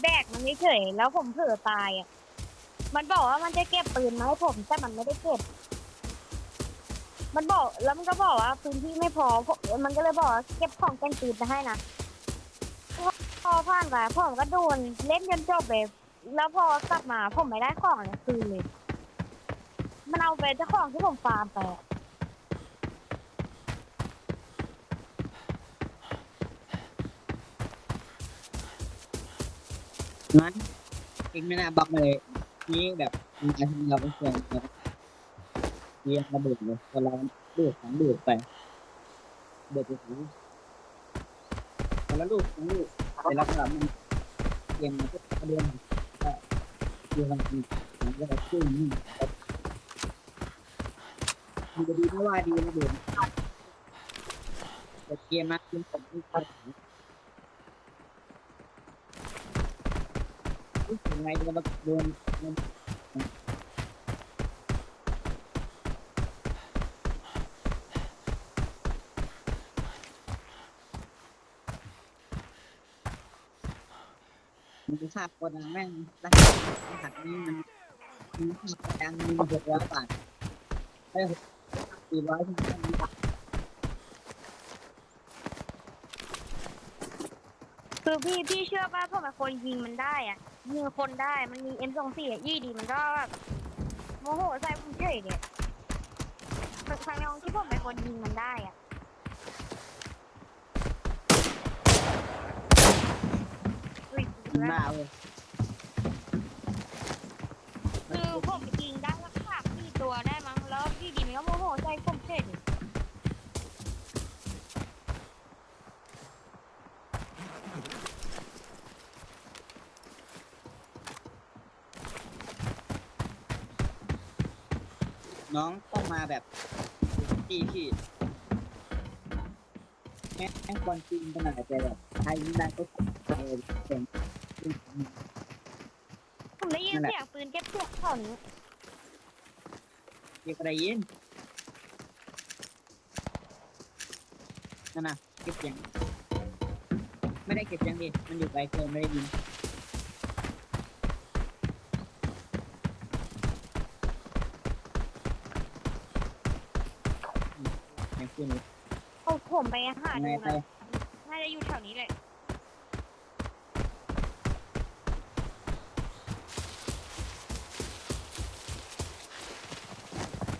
แบกมันเฉยๆแล้วผมเผลอตายอะ มันบอกว่ามันจะเก็บปืนมาให้ผมแต่มันไม่ได้เก็บ มันบอกแล้วมันก็บอกว่าพื้นที่ไม่พอผมมันก็เลยบอกว่าเก็บของแต่งปืนไปให้นะพอพอผ่านไปผมก็โดนเล่นจนจบเลยแล้วพอกลับมาผมไม่ได้ของเลยคืนเลย มันเอาไปเจ้าของที่ผมฟาร์มไปอะ งั้นเองไม่น่าบล็อกมาเลยนี่แบบมีการทำเราเป็นส่วนแบบเรียกระเบิดเลยเวลาดูดสองดูดไปเดือดไปถึงคนละลูกสองลูกไปรับสลับมันเกมมันก็กระเด็นก็ดูทางทีมันก็จะขึ้นนี่มันจะดีไม่ว่าดีระเบิดแต่เกมมันเป็นผมที่เข้าถึง รู้สึกไงจะมาโดนโดนมันจะทราคนนะแม่งรหัสรหัสนี้มันมันหักดังมีหกร้อยบาทได้หกสี่ร้อยที่มันมีบาทคือพี่พี่เชื่อป่ะผมเป็นคนยิงมันได้อะ ยิงคนได้มันมี M สองสี่ยี่ดีมันก็แบบโมโหใส่ผมเฉยเนี่ยครั้งน้องที่ผมเป็นคนยิงมันได้อะอุ๊ยมันบ้าเว้ยคือผมยิงได้แล้วขาสี่ตัวได้มั้งแล้วพี่ดีมันก็โมโหใส่ผมเฉยดิ น้องต้องมาแบบที่ที่แม่งบอลจริงขนาดแต่แบบใครยิงได้ก็เออเป็นผมได้ยินเสียงปืนเก็บเสียงแถวนี้เก็บอะไรยินนั่นน่ะเก็บเสียง ไม่ได้เก็บเสียงดิมันอยู่ไกลเกินไม่ได้ยินอืมไม่ขึ้นเลย เอาผม ไปหายังไงดูไปนะน่าจะอยู่แถวนี้แหละ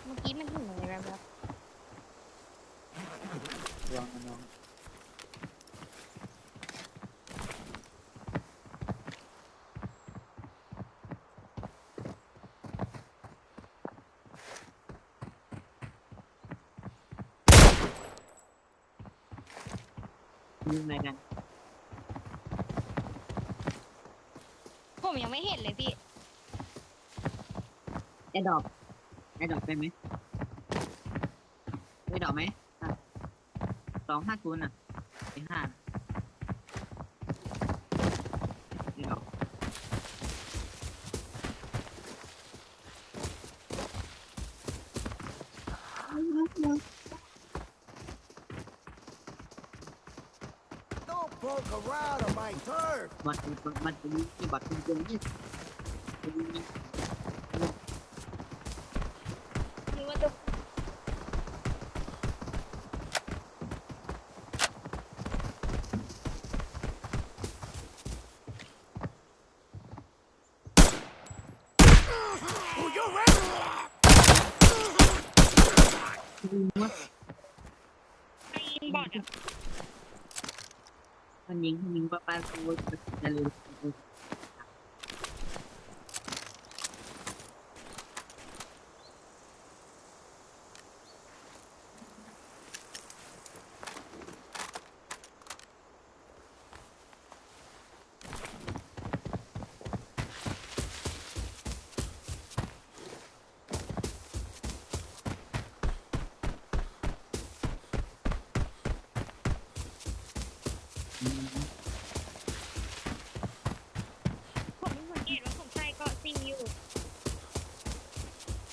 เมื่อกี้มันถึงอะไรแบบ ลองมันน้องยิง อะไรกันผมยังไม่เห็นเลยพี่ ไอ้ดอกไอ้ดอกได้ไหมไอ้ดอกไหมอะสองห้าศูนย์อะไอ้ห้าไอ้ดอก มันมันมันมีบัตรคุณจงนี่ หรือว่าจะ Oh, you're ready. ไปยิงบอดอะ มันยิง มัน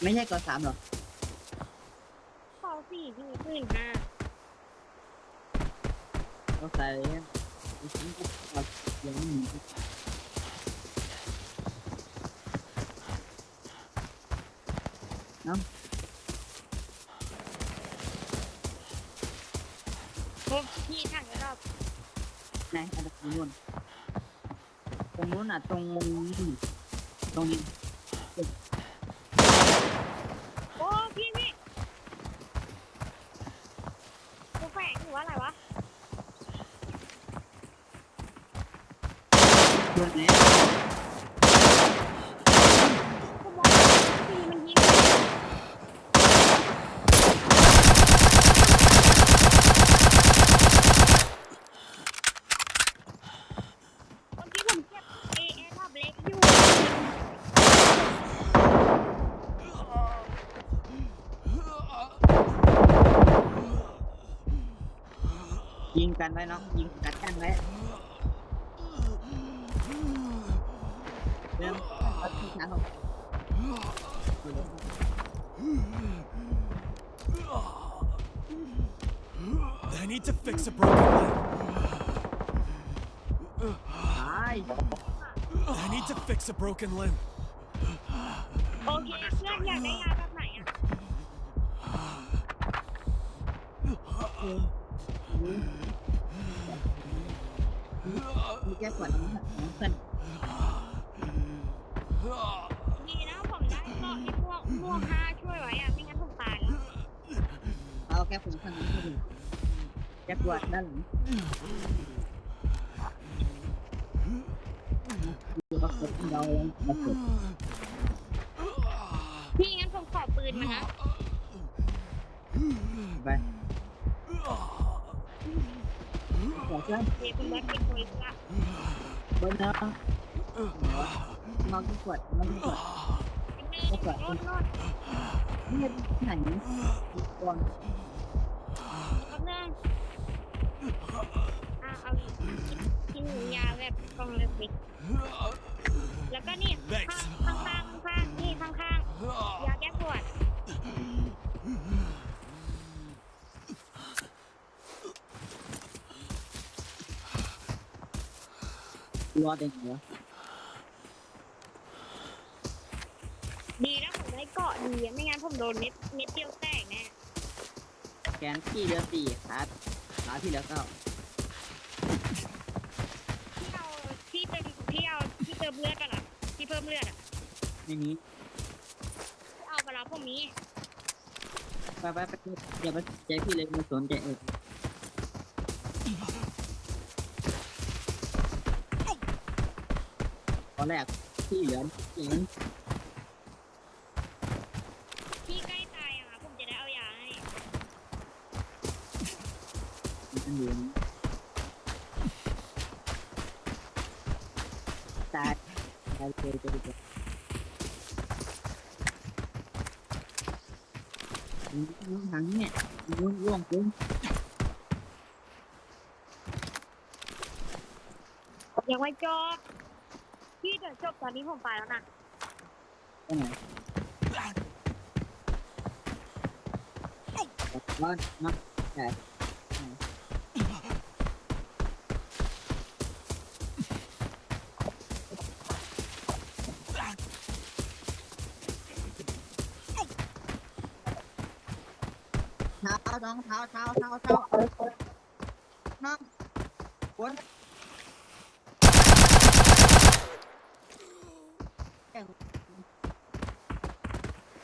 ไม่ใช่กอสามหรอกขอสี่พี่ขึ้นห้าโอเคมยังน้ำโอ้พี่ทางรอบไหนอันดับนู้นตรงนู้นอะตรงตรงนี้ เพื่อนเนี่ยกูมองพี่มันยิงเมื่อกี้ผมเก็บเอเอทับเล็กอยู่ยิงกันไว้เนาะยิงกัดกันไว้ เอาที่ขาของ I need to fix a broken leg. ตาย I need to fix a broken limb. โอเคเพื่อนอยากได้ยาแบบไหนอะมีแก้ปวดน้ำน้ำเเอาแก้ปวดข้างหลังให้ดูแก้ปวดด้านหลังดูประกบเราประกบพี่งั้นผมขอปืนมานะไปขอเพื่อนเดี๋ยวคุณวัดเป็นคนละบนเนาะนอนที่ปวดนอนที่ปวดเป็นเนินโน่นโน่นนี่ไหนก่อน ก็เนินอะเอากินยาแบบกองเล็กๆ แล้วก็นี่ข้างข้างข้างข้างนี่ข้างข้างยาแก้ปวดรอเด็กเหรอดีนะผมได้เกาะดีอะไม่งั้นผมโดนเม็ดเม็ดเดียวแตก แน่แขนที่เหลือสี่ขาขาที่เหลือเก้าที่เอาที่เติมที่เอาที่เติมเลือดกันอะที่เพิ่มเลือดอะในนี้เอาไปแล้วพวกนี้ไปไปไปอย่าไปใจพี่เลยมาสนใจเออตอนแรกที่เหลืออย่างนั้น ตายตายเลยจะดีกว่าน้องหังเนี่ยร่วงร่วงจริงยังไม่จบพี่เดี๋ยวจบตอนนี้ผมไปแล้วนะตรงไหนร้อนนะแต่ เท้าน้องเท้าเท้าเท้าเท้าน้องวนแก่ง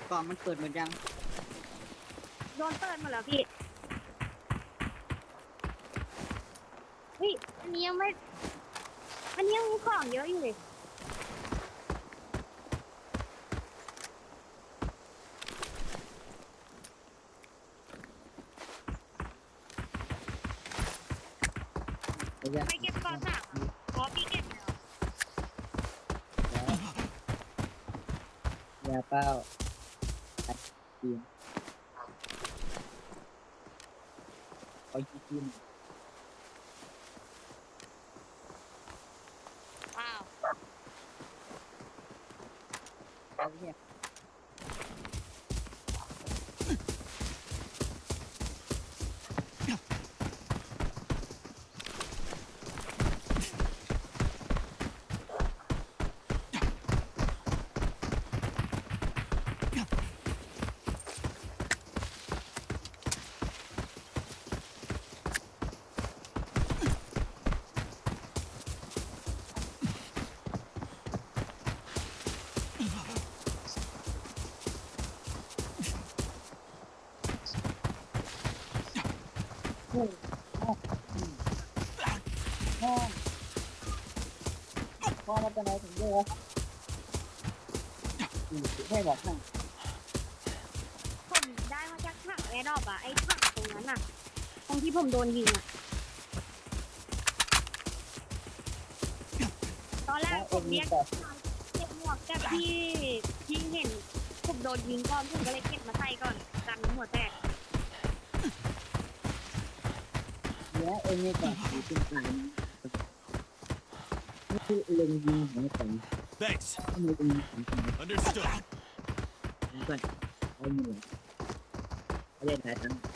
กล่องมันเปิดหมดยัง โดนเปิดหมดแล้วพี่เฮ้ยอันนี้ยังไม่ อันนี้ยังมีของเยอะอยู่เลย เดี๋ยวจะ ไม่เก็บก่อนสามอะอ๋อพี่เก็บแล้ว อ ยาเป้าอัดเตีมเอายิ้มว้ อมาเป็นอะไรถึงเยอะให้บอกให้ผมได้มาจากถังแอร์ดรอปอะไอ้ถังตรงนั้นอะตรงที่ผมโดนยิงอะตอนแรกแล้วผเอ็มงมีเรียกแต่เก็บหมวกจากที่ที่เห็นผมโดนยิงก่อนผมก็เลยเก็บมาใส่ก่อนกันหัวแตกแล้วเอ็งมีแต่สีเป็นกลางนี่คือเล็งยิงของผม Thanks. ถ้ามีเป็นของผม Understood. ผมก็เอาหนึ่งเอาเล่นห ลายครั้ง